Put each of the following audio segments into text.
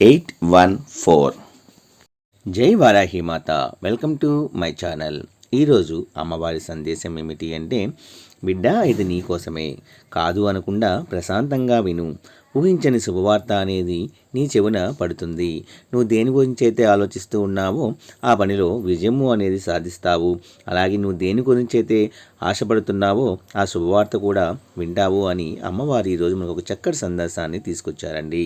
eight one four. జై వారాహి మాత. Welcome to my channel. ఈరోజు అమ్మవారి సందేశం ఏమిటి అంటే బిడ్డ ఇది నీ కోసమే. కాదు అనకుండా ప్రశాంతంగా విను. ఊహించని శుభవార్త అనేది నీ చెవున పడుతుంది. నువ్వు దేని గురించి అయితే ఆలోచిస్తూ ఉన్నావో ఆ పనిలో విజయము అనేది సాధిస్తావు. అలాగే నువ్వు దేని గురించి అయితే ఆశపడుతున్నావో ఆ శుభవార్త కూడా వింటావు అని అమ్మవారు ఈరోజు మనకు ఒక చక్కటి సందేశాన్ని తీసుకొచ్చారండి.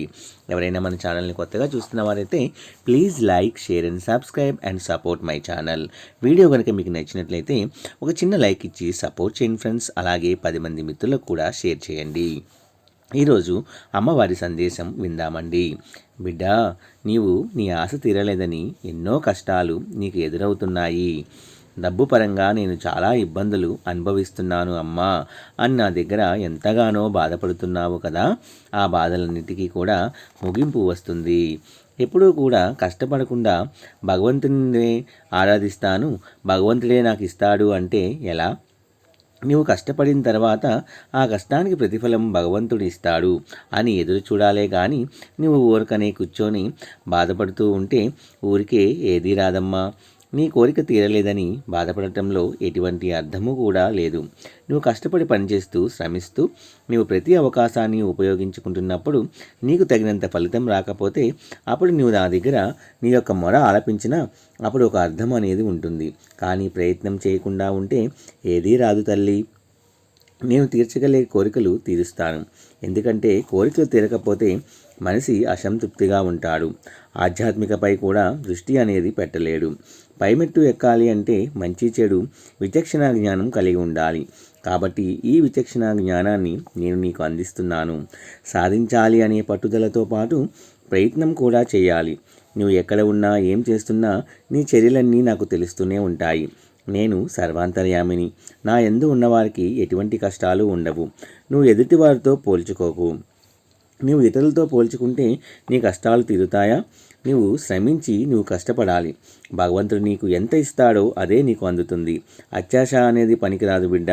ఎవరైనా మన ఛానల్ని కొత్తగా చూస్తున్న వారైతే please like share and subscribe and support my channel. Video కనుక మీకు నచ్చినట్లయితే ఒక చిన్న లైక్ ఇచ్చి సపోర్ట్ చేయండి ఫ్రెండ్స్. అలాగే పది మంది మిత్రులకు కూడా షేర్ చేయండి. ఈరోజు అమ్మవారి సందేశం విందామండి. బిడ్డ నీవు నీ ఆశ తీరలేదని ఎన్నో కష్టాలు నీకు ఎదురవుతున్నాయి. డబ్బు పరంగా నేను చాలా ఇబ్బందులు అనుభవిస్తున్నాను అమ్మా. అని నా దగ్గర ఎంతగానో బాధపడుతున్నావు కదా. ఆ బాధలన్నిటికీ కూడా ముగింపు వస్తుంది. ఎప్పుడూ కూడా కష్టపడకుండా భగవంతుని ఆరాధిస్తాను. భగవంతుడే నాకు ఇస్తాడు అంటే ఎలా? నువ్వు కష్టపడిన తర్వాత ఆ కష్టానికి ప్రతిఫలం భగవంతుడు ఇస్తాడు అని ఎదురు చూడాలే కానీ నువ్వు ఊరికనే కూర్చొని బాధపడుతూ ఉంటే ఊరికే ఏదీ రాదమ్మా. నీ కోరిక తీరలేదని బాధపడటంలో ఎటువంటి అర్థము కూడా లేదు. నువ్వు కష్టపడి పనిచేస్తూ శ్రమిస్తూ నువ్వు ప్రతి అవకాశాన్ని ఉపయోగించుకుంటున్నప్పుడు నీకు తగినంత ఫలితం రాకపోతే అప్పుడు నువ్వు నా దగ్గర నీ యొక్క మొర ఆలపించినా అప్పుడు ఒక అర్థం అనేది ఉంటుంది. కానీ ప్రయత్నం చేయకుండా ఉంటే ఏదీ రాదు తల్లి. నేను తీర్చగలిగే కోరికలు తీరుస్తాను. ఎందుకంటే కోరికలు తీరకపోతే మనిషి అసంతృప్తిగా ఉంటాడు. ఆధ్యాత్మికపై కూడా దృష్టి అనేది పెట్టలేడు. పైమెట్టు ఎక్కాలి అంటే మంచి చెడు విచక్షణ జ్ఞానం కలిగి ఉండాలి. కాబట్టి ఈ విచక్షణ జ్ఞానాన్ని నేను నీకు అందిస్తున్నాను. సాధించాలి అనే పట్టుదలతో పాటు ప్రయత్నం కూడా చేయాలి. నువ్వు ఎక్కడ ఉన్నా ఏం చేస్తున్నా నీ చర్యలన్నీ నాకు తెలుస్తూనే ఉంటాయి. నేను సర్వాంతర్యామిని. నా ఎందు ఉన్నవారికి ఎటువంటి కష్టాలు ఉండవు. నువ్వు ఎదుటివారితో పోల్చుకోకు. నువ్వు ఇతరులతో పోల్చుకుంటే నీ కష్టాలు తీరుతాయా? నువ్వు శ్రమించి నువ్వు కష్టపడాలి. భగవంతుడు నీకు ఎంత ఇస్తాడో అదే నీకు అందుతుంది. అత్యాశ అనేది పనికిరాదు బిడ్డ.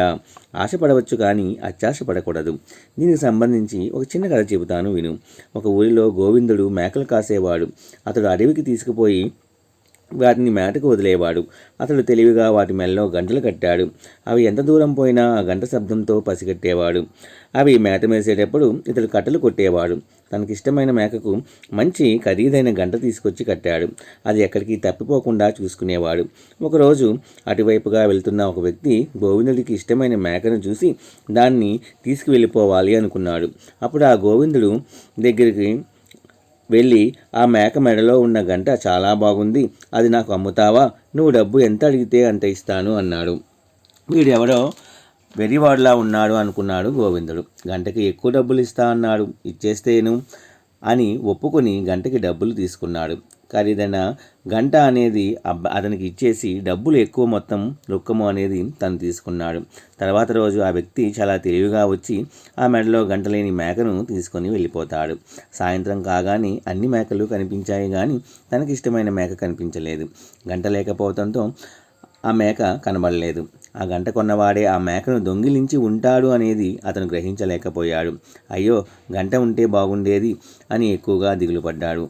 ఆశపడవచ్చు కానీ అత్యాశ పడకూడదు. దీనికి సంబంధించి ఒక చిన్న కథ చెబుతాను విను. ఒక ఊరిలో గోవిందుడు మేకలు కాసేవాడు. అతడు అడవికి తీసుకుపోయి వాటిని మేటకు వదిలేవాడు. అతడు తెలివిగా వాటి మెల్లో గంటలు కట్టాడు. అవి ఎంత దూరం పోయినా ఆ గంట శబ్దంతో పసిగట్టేవాడు. అవి మేత మేసేటప్పుడు ఇతడు కట్టలు కొట్టేవాడు. తనకిష్టమైన మేకకు మంచి ఖరీదైన గంట తీసుకొచ్చి కట్టాడు. అది ఎక్కడికి తప్పిపోకుండా చూసుకునేవాడు. ఒకరోజు అటువైపుగా వెళ్తున్న ఒక వ్యక్తి గోవిందుడికి ఇష్టమైన మేకను చూసి దాన్ని తీసుకువెళ్ళిపోవాలి అనుకున్నాడు. అప్పుడు ఆ గోవిందుడు దగ్గరికి వెళ్ళి ఆ మేక మెడలో ఉన్న గంట చాలా బాగుంది. అది నాకు అమ్ముతావా? నువ్వు డబ్బు ఎంత అడిగితే అంత ఇస్తాను అన్నాడు. వీడెవడో వెరివాడులా ఉన్నాడు అనుకున్నాడు గోవిందుడు. గంటకి ఎక్కువ డబ్బులు ఇస్తా అన్నాడు. ఇచ్చేస్తేను అని ఒప్పుకొని గంటకి డబ్బులు తీసుకున్నాడు. ఖరీదైన గంట అనేది అతనికి ఇచ్చేసి డబ్బులు ఎక్కువ మొత్తం రొక్కము అనేది తను తీసుకున్నాడు. తర్వాత రోజు ఆ వ్యక్తి చాలా తెలివిగా వచ్చి ఆ మెడలో గంటలేని మేకను తీసుకొని వెళ్ళిపోతాడు. సాయంత్రం కాగానే అన్ని మేకలు కనిపించాయి కానీ తనకి ఇష్టమైన మేక కనిపించలేదు. గంట లేకపోవడంతో ఆ మేక కనబడలేదు. ఆ గంట కొన్నవాడే ఆ మేకను దొంగిలించి ఉంటాడు అనేది అతను గ్రహించలేకపోయాడు. అయ్యో గంట ఉంటే బాగుండేది అని ఎక్కువగా దిగులు పడ్డాడు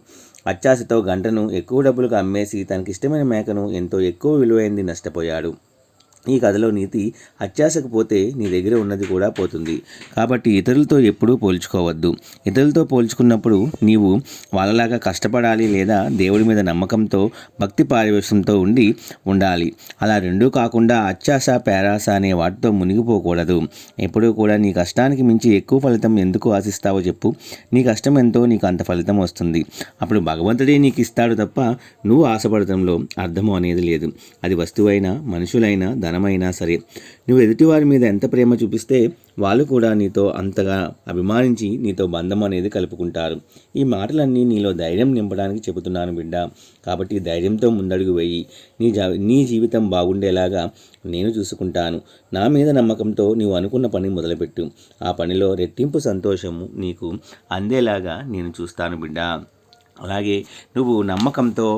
అత్యాశతో గంటను ఎక్కువ డబ్బులకు అమ్మేసి తనకిష్టమైన మేకను ఎంతో ఎక్కువ విలువైంది నష్టపోయాడు. ఈ కథలో నీతి అత్యాశకు పోతే నీ దగ్గర ఉన్నది కూడా పోతుంది. కాబట్టి ఇతరులతో ఎప్పుడూ పోల్చుకోవద్దు. ఇతరులతో పోల్చుకున్నప్పుడు నీవు వాళ్ళలాగా కష్టపడాలి లేదా దేవుడి మీద నమ్మకంతో భక్తి పారివేశంతో ఉండి ఉండాలి. అలా రెండూ కాకుండా అత్యాశ పేరాస అనే వాటితో మునిగిపోకూడదు. ఎప్పుడూ కూడా నీ కష్టానికి మించి ఎక్కువ ఫలితం ఎందుకు ఆశిస్తావో చెప్పు. నీ కష్టం ఎంతో నీకు అంత ఫలితం వస్తుంది. అప్పుడు భగవంతుడే నీకు ఇస్తాడు తప్ప నువ్వు ఆశపడటంలో అర్థము అనేది లేదు. అది వస్తువైనా మనుషులైనా ధనమైనా సరే. నువ్వు ఎదుటివారి మీద ఎంత ప్రేమ చూపిస్తే వాళ్ళు కూడా నీతో అంతగా అభిమానించి నీతో బంధం అనేది కలుపుకుంటారు. ఈ మాటలన్నీ నీలో ధైర్యం నింపడానికి చెబుతున్నాను బిడ్డ. కాబట్టి ధైర్యంతో ముందడుగు వేయి. నీ జా నీ జీవితం బాగుండేలాగా నేను చూసుకుంటాను. నా మీద నమ్మకంతో నీవు అనుకున్న పని మొదలుపెట్టు. ఆ పనిలో రెట్టింపు సంతోషము నీకు అందేలాగా నేను చూస్తాను బిడ్డ. అలాగే నువ్వు నమ్మకంతో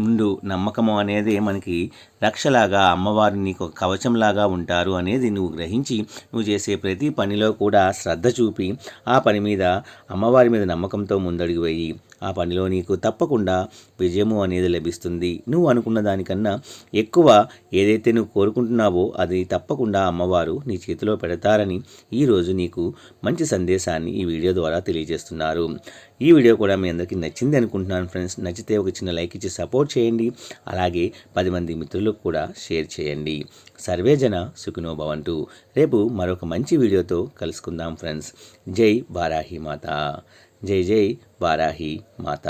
ముందు నమ్మకము అనేది మనకి రక్షలాగా అమ్మవారు నీకు ఒక కవచంలాగా ఉంటారు అనేది నువ్వు గ్రహించి నువ్వు చేసే ప్రతి పనిలో కూడా శ్రద్ధ చూపి ఆ పని మీద అమ్మవారి మీద నమ్మకంతో ముందడుగు వేయి. ఆ పనిలో నీకు తప్పకుండా విజయము అనేది లభిస్తుంది. నువ్వు అనుకున్న దానికన్నా ఎక్కువ ఏదైతే నువ్వు కోరుకుంటున్నావో అది తప్పకుండా అమ్మవారు నీ చేతిలో పెడతారని ఈరోజు నీకు మంచి సందేశాన్ని ఈ వీడియో ద్వారా తెలియజేస్తున్నారు. ఈ వీడియో కూడా మీ అందరికీ నచ్చింది అనుకుంటున్నాను ఫ్రెండ్స్ నచ్చితే ఒక చిన్న లైక్ ఇచ్చి సపోర్ట్ చేయండి. అలాగే పది మంది మిత్రులకు కూడా షేర్ చేయండి. సర్వేజన జన రేపు మరొక మంచి వీడియోతో కలుసుకుందాం ఫ్రెండ్స్ జై బారాహి మాత. జై జై బారాహి మాత